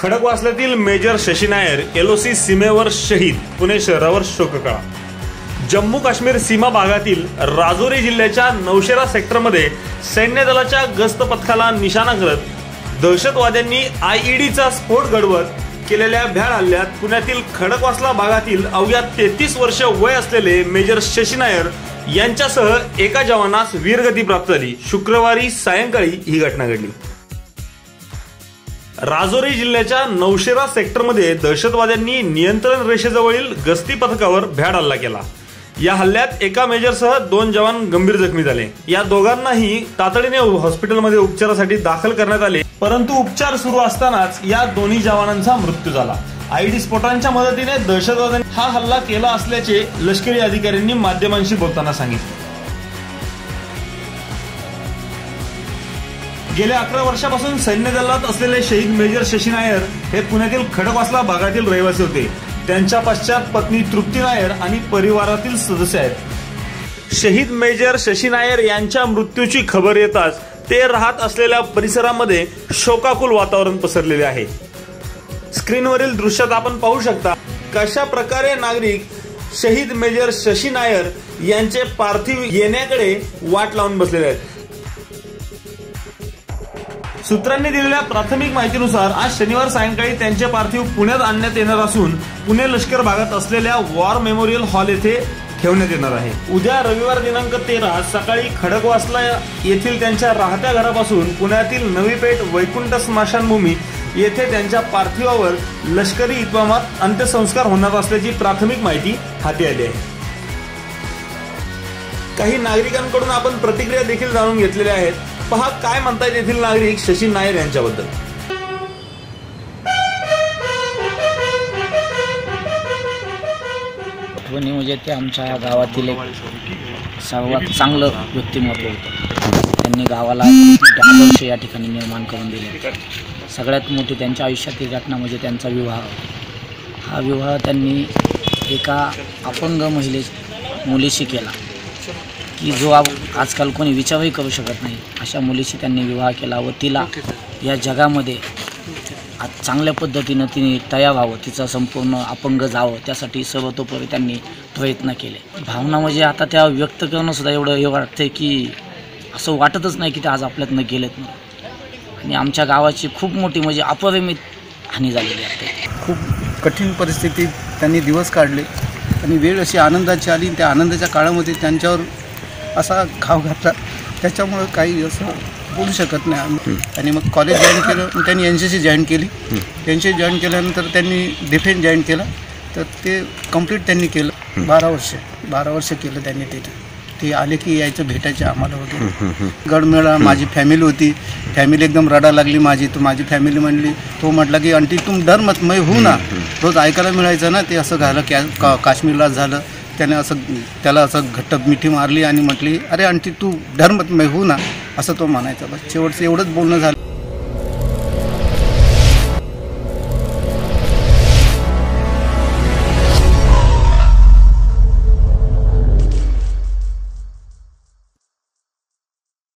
खडकवासल्यातील major Shashi Nair LOC सीमेवर शहीद पुणे शहरावर शोककळा. जम्मू काश्मीर सीमा भागातील राजौरी जिल्ह्याच्या नौशेरा सेक्टरमध्ये सैन्य दलाच्या गस्त पथकाला निशाणा करत दहशतवाद्यांनी आयईडीचा स्फोट घडवत केलेल्या भ्याड हल्ल्यात पुण्यातील खडकवासला भागातील अवघ्या तेहतीस वर्ष वय असलेले मेजर शशी नायर यांच्यासह एका जवानास वीरगती प्राप्त झाली. शुक्रवारी सायंकाळी ही घटना घडली. राजौरी जिल्ह्याच्या नौशेरा सेक्टरमध्ये दहशतवाद्यांनी नियंत्रण रेषेजवळील गस्ती पथकावर भ्याड हल्ला केला. या हल्ल्यात एका मेजरसह दोन जवान गंभीर जखमी झाले. या दोघांनाही तातडीने हॉस्पिटलमध्ये उपचारासाठी दाखल करण्यात आले. परंतु उपचार सुरू असतानाच या दोन्ही जवानांचा मृत्यू झाला. आयडी स्फोटांच्या मदतीने दहशतवाद्यांनी हा हल्ला केला असल्याचे लष्करी अधिकाऱ्यांनी माध्यमांशी बोलताना सांगितले. गेल्या अकरा वर्षापासून सैन्य दलात असलेले शहीद मेजर शशी नायर हे पुण्यातील खडकवासला भागातील रहिवासी होते. त्यांच्या पश्चात पत्नी तृप्ती नायर आणि परिवारातील सदस्य आहेत. शहीद मेजर शशी नायर यांच्या मृत्यूची खबर येताच ते राहत असलेल्या परिसरामध्ये शोकाकुल वातावरण पसरलेले आहे. स्क्रीनवरील दृश्यात आपण पाहू शकता कशा प्रकारे नागरिक शहीद मेजर शशी नायर यांचे पार्थिव येण्याकडे वाट लावून बसलेले आहेत. सूत्रांनी दिलेल्या प्राथमिक माहितीनुसार आज शनिवार सायंकाळी त्यांचे पार्थिव पुण्यात आणण्यात येणार असून पुणे लष्कर भागात असलेल्या वॉर मेमोरियल हॉल येथे ठेवण्यात येणार आहे. उद्या रविवार दिनांक तेरा सकाळी खडकवासला येथील त्यांच्या राहत्या घरापासून पुण्यातील नवी पेठ वैकुंठ स्मशानभूमी येथे त्यांच्या पार्थिवावर लष्करी इतमामात अंत्यसंस्कार होणार असल्याची प्राथमिक माहिती हाती आली आहे. काही नागरिकांकडून आपण प्रतिक्रिया देखील जाणून घेतलेल्या आहेत. पहा काय म्हणतायत येथील नागरिक शशी नायर यांच्याबद्दल. आठवणी म्हणजे ते आमच्या गावातील एक सर्वात चांगलं व्यक्तिमत्व होतं. त्यांनी गावाला आदर्श या ठिकाणी निर्माण करून दिले. सगळ्यात मोठी त्यांच्या आयुष्यातील घटना म्हणजे त्यांचा विवाह. हा विवाह त्यांनी एका अपंग महिले मुलीशी केला. की जो आप आजकाल कोणी विचारही करू शकत नाही. अशा मुलीशी त्यांनी विवाह केला व तिला या जगामध्ये आज चांगल्या पद्धतीनं तिने तयार व्हावं तिचं संपूर्ण अपंग जावं त्यासाठी सर्वतोपरी त्यांनी प्रयत्न केले. भावना म्हणजे आता त्या व्यक्त करणं सुद्धा एवढं हे वाटतं की असं वाटतच नाही की ते आज आपल्यातनं गेलेत ना आणि आमच्या गावाची खूप मोठी म्हणजे अपरिमित हानी झालेली आहे. खूप कठीण परिस्थितीत त्यांनी दिवस काढले. आणि वेळ अशी आनंदाची आली त्या आनंदाच्या काळामध्ये त्यांच्यावर असा घाव घातला. त्याच्यामुळं काही असं बोलू शकत नाही आम्ही. आणि मग कॉलेज जॉईन केलं मग त्यांनी एन सी सी जॉईन केली. एन सी जॉईन केल्यानंतर त्यांनी डिफेन्स जॉईन केलं. तर ते कंप्लीट त्यांनी केलं. बारा वर्ष बारा वर्ष केलं त्यांनी तिथे ते आले की यायचं भेटायचे आम्हाला वगैरे. गडमेळा माझी फॅमिली होती. फॅमिली एकदम रडा लागली माझी. तर माझी फॅमिली म्हणली तो म्हटला की आंटी तुम डर मत मै होऊ ना. रोज ऐकायला मिळायचं ना ते असं झालं कॅ का काश्मीरला झालं. त्याने असं त्याला असं घट्ट मिठी मारली आणि म्हटली अरे आंटी तू धर्मत मै होऊ ना असं तो म्हणायचा. बस शेवटचं एवढंच बोलणं झालं.